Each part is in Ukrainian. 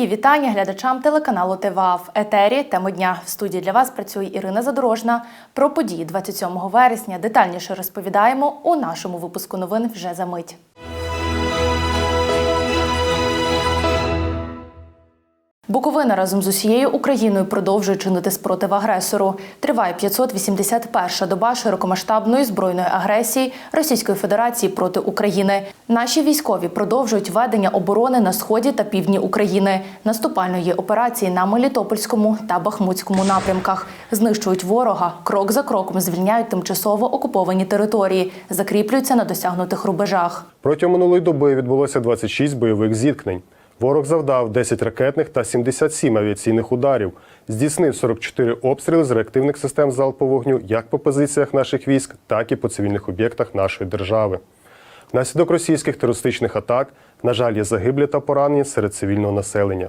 Мої вітання глядачам телеканалу ТВА в етері. Тему дня в студії для вас працює Ірина Задорожна. Про події 27 вересня детальніше розповідаємо у нашому випуску новин вже за мить. Буковина разом з усією Україною продовжує чинити спротив агресору. Триває 581-ша доба широкомасштабної збройної агресії Російської Федерації проти України. Наші військові продовжують ведення оборони на сході та півдні України, наступальної операції на Мелітопольському та Бахмутському напрямках. Знищують ворога, крок за кроком звільняють тимчасово окуповані території, закріплюються на досягнутих рубежах. Протягом минулої доби відбулося 26 бойових зіткнень. Ворог завдав 10 ракетних та 77 авіаційних ударів, здійснив 44 обстріли з реактивних систем залпового вогню як по позиціях наших військ, так і по цивільних об'єктах нашої держави. Внаслідок російських терористичних атак, на жаль, є загиблі та поранені серед цивільного населення.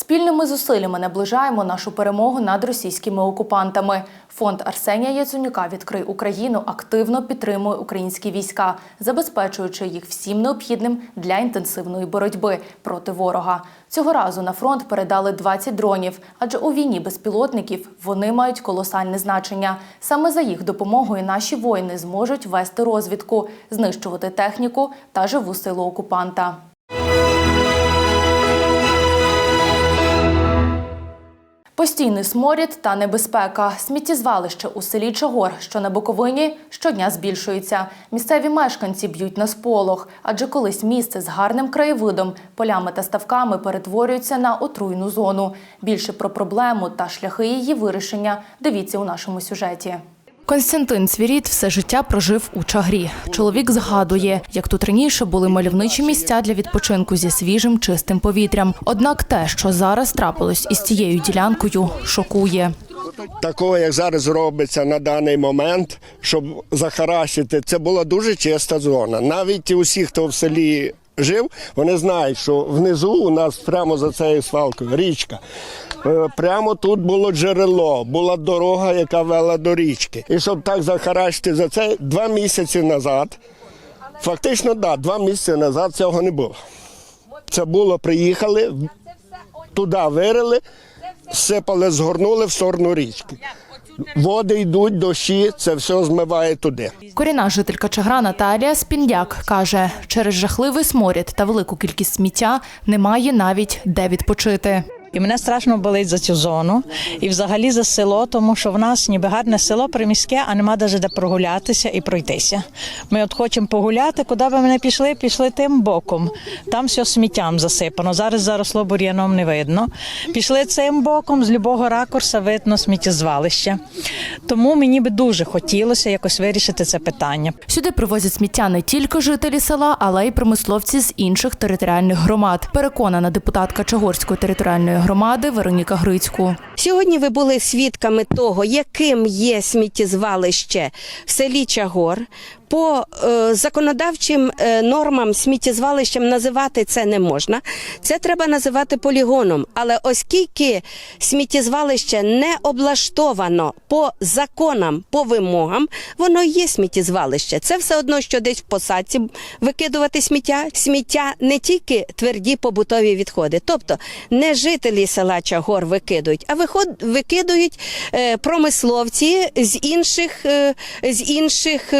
Спільними зусиллями наближаємо нашу перемогу над російськими окупантами. Фонд Арсенія Яценюка «Відкрий Україну активно підтримує українські війська, забезпечуючи їх всім необхідним для інтенсивної боротьби проти ворога. Цього разу на фронт передали 20 дронів, адже у війні безпілотників вони мають колосальне значення. Саме за їх допомогою наші воїни зможуть вести розвідку, знищувати техніку та живу силу окупанта. Постійний сморід та небезпека. Сміттєзвалище у селі Чогор, що на Буковині, щодня збільшується. Місцеві мешканці б'ють на сполох, адже колись місце з гарним краєвидом, полями та ставками перетворюється на отруйну зону. Більше про проблему та шляхи її вирішення дивіться у нашому сюжеті. Константин Цвіріт все життя прожив у Чагрі. Чоловік згадує, як тут раніше були мальовничі місця для відпочинку зі свіжим чистим повітрям. Однак те, що зараз трапилось із цією ділянкою, шокує. Такого, як зараз робиться на даний момент, щоб захаращити, це була дуже чиста зона. Навіть усі, хто в селі жив, вони знають, що внизу у нас прямо за цією свалкою річка. Е, Прямо тут було джерело, була дорога, яка вела до річки. І щоб так захаращити за це два місяці назад, фактично, да, два місяці назад цього не було. Це було, приїхали, туди вирили, сипали, згорнули в сторону річки. Води йдуть, дощі, це все змиває туди. Корінна жителька Чагра Наталія Спіндяк каже, через жахливий сморід та велику кількість сміття немає навіть де відпочити. І мене страшно болить за цю зону і взагалі за село, тому що в нас ніби гарне село приміське, а нема навіть де прогулятися і пройтися. Ми от хочемо погуляти, куди би ми не пішли, пішли тим боком. Там все сміттям засипано. Зараз заросло бур'яном не видно. Пішли цим боком, з любого ракурса видно сміттєзвалище. Тому мені би дуже хотілося якось вирішити це питання. Сюди привозять сміття не тільки жителі села, але й промисловці з інших територіальних громад. Переконана депутатка Чагорської територіальної громади Вероніка Грицьку. Сьогодні ви були свідками того, яким є сміттєзвалище в селі Чагор. По е, законодавчим е, нормам сміттєзвалищем називати це не можна. Це треба називати полігоном. Але оскільки сміттєзвалище не облаштовано по законам, по вимогам, воно є сміттєзвалище. Це все одно, що десь в посадці викидувати сміття. Сміття не тільки тверді побутові відходи, тобто не жителі села Чагор викидують, а виход, викидують е, промисловці з інших, з інших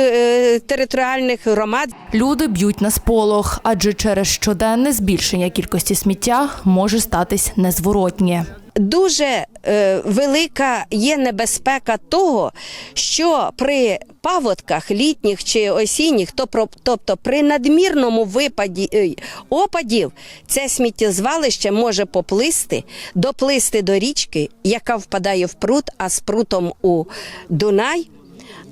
територіальних громад. Люди б'ють на сполох, адже через щоденне збільшення кількості сміття може статись незворотнє. Дуже е, велика є небезпека того, що при паводках літніх чи осінніх, тобто при надмірному випаді е, опадів, це сміттєзвалище може поплисти, доплисти до річки, яка впадає в пруд, а з прутом у Дунай.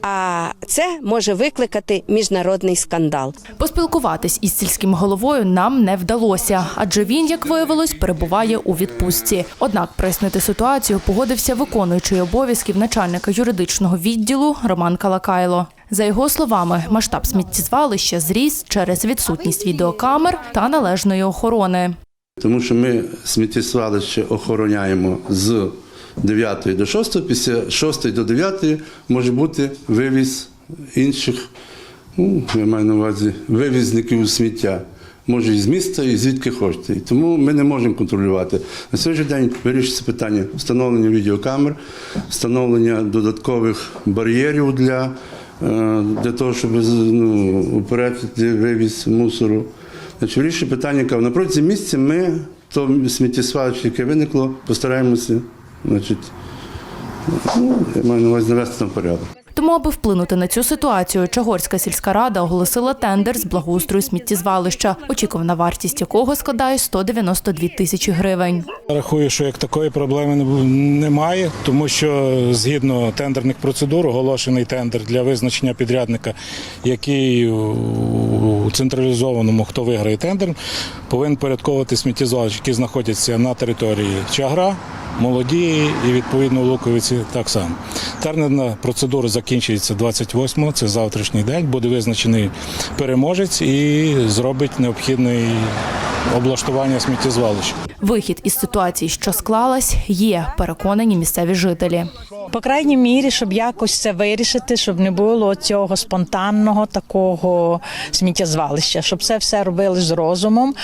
А це може викликати міжнародний скандал. Поспілкуватись із сільським головою нам не вдалося, адже він, як виявилось, перебуває у відпустці. Однак прояснити ситуацію погодився виконуючий обов'язків начальника юридичного відділу Роман Калакайло. За його словами, масштаб сміттєзвалища зріс через відсутність відеокамер та належної охорони. Тому що ми сміттєзвалище охороняємо з 9 до 6, після 6 до 9 може бути вивіз інших, ну, я маю на увазі, вивізників сміття. Може і з міста, і звідки хочете. І тому ми не можемо контролювати. На сьогоднішній день вирішиться питання встановлення відеокамер, встановлення додаткових бар'єрів для, е, для того, щоб ну, упередити вивіз мусору. Значить, вирішує питання, яке на протязі місяця ми то сміттєзвалище, яке виникло, постараємося, значить, ну, я маю на увазі навести там порядок. Тому, аби вплинути на цю ситуацію, Чагорська сільська рада оголосила тендер з благоустрою сміттєзвалища, очікувана вартість якого складає 192 тисячі гривень. Рахую, що як такої проблеми немає, тому що згідно тендерних процедур оголошений тендер для визначення підрядника, який у централізованому, хто виграє тендер, повинен порядковувати сміттєзвалища, які знаходяться на території Чагра, Молодії і відповідно в Луковиці так само. Тендерна процедура закінчується 28-го, це завтрашній день. Буде визначений переможець і зробить необхідне облаштування сміттєзвалища. Вихід із ситуації, що склалась, є переконані місцеві жителі. По крайній мірі, щоб якось це вирішити, щоб не було цього спонтанного такого сміттєзвалища, щоб це все робили з розумом.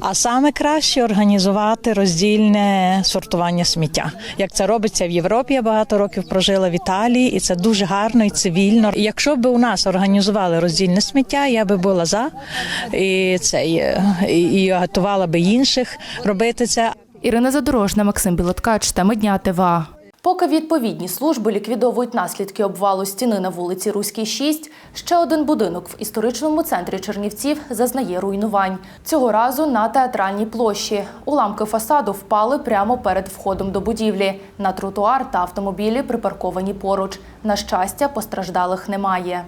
А саме краще організувати роздільне сортування сміття. Як це робиться в Європі, я багато років прожила в Італії, і це дуже гарно і цивільно. Якщо б у нас організували роздільне сміття, я би була за і це і, і агітувала би інших робити це. Ірина Задорожна, Максим Білоткач, теми дня ТВА. Поки відповідні служби ліквідовують наслідки обвалу стіни на вулиці Руській 6, ще один будинок в історичному центрі Чернівців зазнає руйнувань. Цього разу на театральній площі. Уламки фасаду впали прямо перед входом до будівлі. На тротуар та автомобілі припарковані поруч. На щастя, постраждалих немає.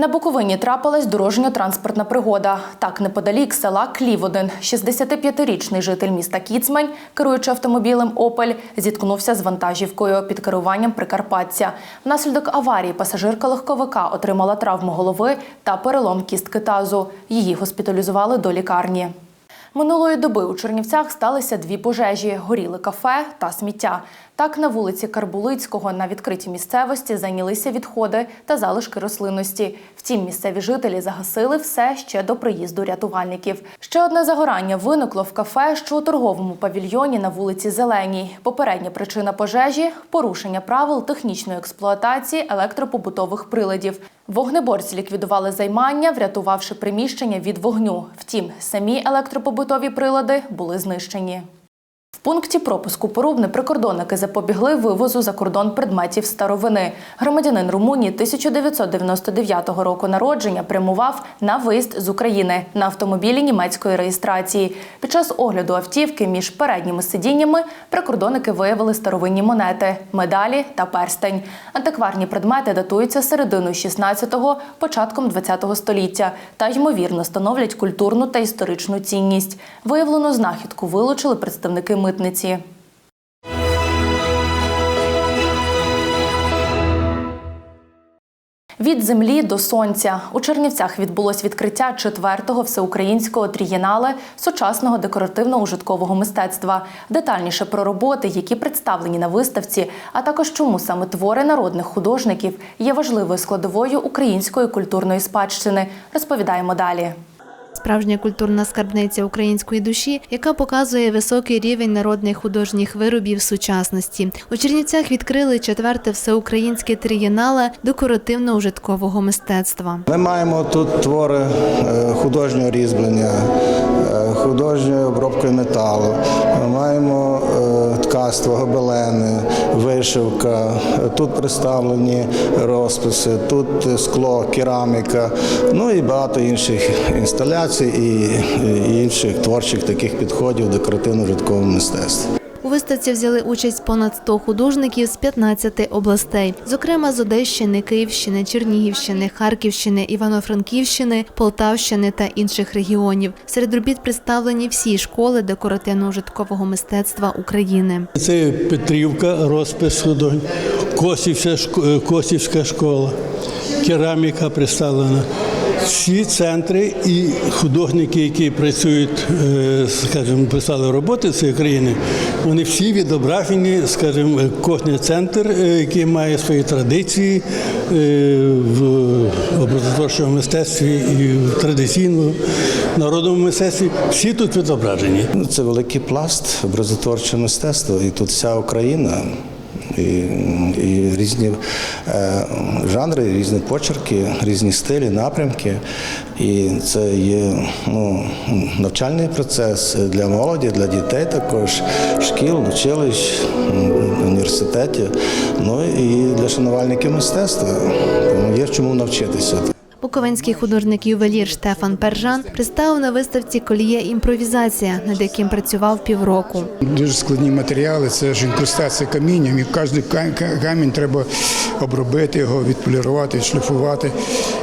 На Буковині трапилась дорожньо-транспортна пригода. Так, неподалік села Кліводин, 65-річний житель міста Кіцмань, керуючи автомобілем Опель, зіткнувся з вантажівкою під керуванням Прикарпаття. Внаслідок аварії пасажирка легковика отримала травму голови та перелом кістки тазу. Її госпіталізували до лікарні. Минулої доби у Чернівцях сталися дві пожежі: горіли кафе та сміття. Так, на вулиці Карбулицького на відкритій місцевості зайнялися відходи та залишки рослинності. Втім, місцеві жителі загасили все ще до приїзду рятувальників. Ще одне загорання виникло в кафе, що у торговому павільйоні на вулиці Зеленій. Попередня причина пожежі порушення правил технічної експлуатації електропобутових приладів. Вогнеборці ліквідували займання, врятувавши приміщення від вогню. Втім, самі електропобутові прилади були знищені. В пункті пропуску Порубне прикордонники запобігли вивозу за кордон предметів старовини. Громадянин Румунії 1999 року народження прямував на виїзд з України на автомобілі німецької реєстрації. Під час огляду автівки між передніми сидіннями прикордонники виявили старовинні монети, медалі та перстень. Антикварні предмети датуються серединою 16-го, початком 20-го століття та ймовірно становлять культурну та історичну цінність. Виявлену знахідку вилучили представники митниці. Від землі до сонця у Чернівцях відбулось відкриття четвертого всеукраїнського трієнале сучасного декоративно-ужиткового мистецтва. Детальніше про роботи, які представлені на виставці, а також чому саме твори народних художників є важливою складовою української культурної спадщини. Розповідаємо далі. Справжня культурна скарбниця української душі, яка показує високий рівень народних художніх виробів сучасності. У Чернівцях відкрили четверте всеукраїнське трієнале декоративно-ужиткового мистецтва. Ми маємо тут твори е, художнього різьблення, е, художньої обробки металу. Ми маємо е, ткацтво, гобелени, вишивка. Тут представлені розписи, тут скло, кераміка, ну і багато інших інсталяцій і інших творчих таких підходів декоративно-житкового мистецтва. Виставці взяли участь понад 100 художників з 15 областей, зокрема з Одещини, Київщини, Чернігівщини, Харківщини, Івано-Франківщини, Полтавщини та інших регіонів. Серед робіт представлені всі школи декоративно-ужиткового мистецтва України. Це Петрівка, розпис художній, Косівська, е, Косівська школа, кераміка представлена. Всі центри і художники, які працюють, е, скажімо, писали роботи цієї країни, вони всі відображені, скажімо, кожен центр, е, який має свої традиції е, в образотворчому мистецтві і в традиційному народному мистецтві, всі тут відображені. Ну, Це великий пласт образотворчого мистецтва, і тут вся Україна. І, і різні е, жанри, різні почерки, різні стилі, напрямки. І це є ну, навчальний процес для молоді, для дітей також, шкіл, училищ, університетів, ну і для шанувальників мистецтва. Тому є чому навчитися. Буковинський художник-ювелір Штефан Пержан представив на виставці коліє імпровізація, над яким працював півроку. Дуже складні матеріали, це ж інкрустація камінням, і кожен ка- ка- камінь треба обробити його, відполірувати, шліфувати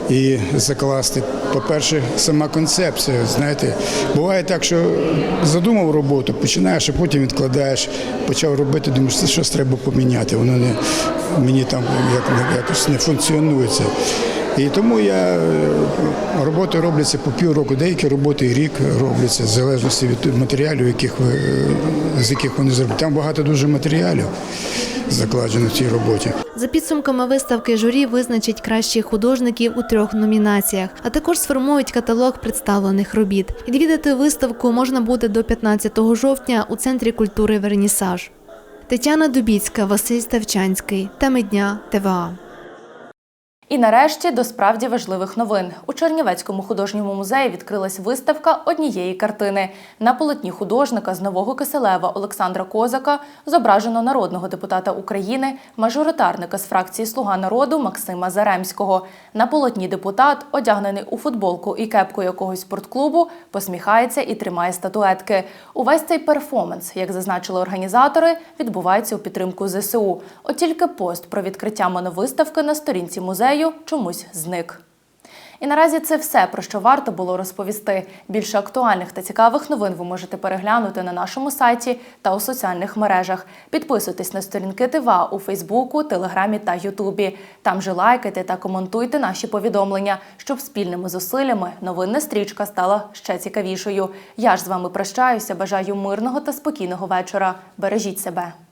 і закласти. По-перше, сама концепція. Знаєте, буває так, що задумав роботу, починаєш, а потім відкладаєш, почав робити, думаєш, це щось треба поміняти. Воно не мені там як, якось не функціонує це. І тому я е, роботи робляться по півроку, деякі роботи і рік робляться, в залежності від матеріалів, яких ви, е, з яких вони зроблять. Там багато дуже матеріалів закладено в цій роботі. За підсумками виставки журі визначить кращих художників у трьох номінаціях, а також сформують каталог представлених робіт. Відвідати виставку можна буде до 15 жовтня у центрі культури Вернісаж. Тетяна Дубіцька, Василь Ставчанський. Теми дня ТВА. І нарешті до справді важливих новин. У Чернівецькому художньому музеї відкрилась виставка однієї картини. На полотні художника з Нового Киселева Олександра Козака зображено народного депутата України, мажоритарника з фракції Слуга народу Максима Заремського. На полотні депутат, одягнений у футболку і кепку якогось спортклубу, посміхається і тримає статуетки. Увесь цей перформанс, як зазначили організатори, відбувається у підтримку ЗСУ. От тільки пост про відкриття моновиставки на сторінці музею чомусь зник. І наразі це все, про що варто було розповісти. Більше актуальних та цікавих новин ви можете переглянути на нашому сайті та у соціальних мережах. Підписуйтесь на сторінки ТВА у Фейсбуку, Телеграмі та Ютубі. Там же лайкайте та коментуйте наші повідомлення, щоб спільними зусиллями новинна стрічка стала ще цікавішою. Я ж з вами прощаюся. Бажаю мирного та спокійного вечора. Бережіть себе.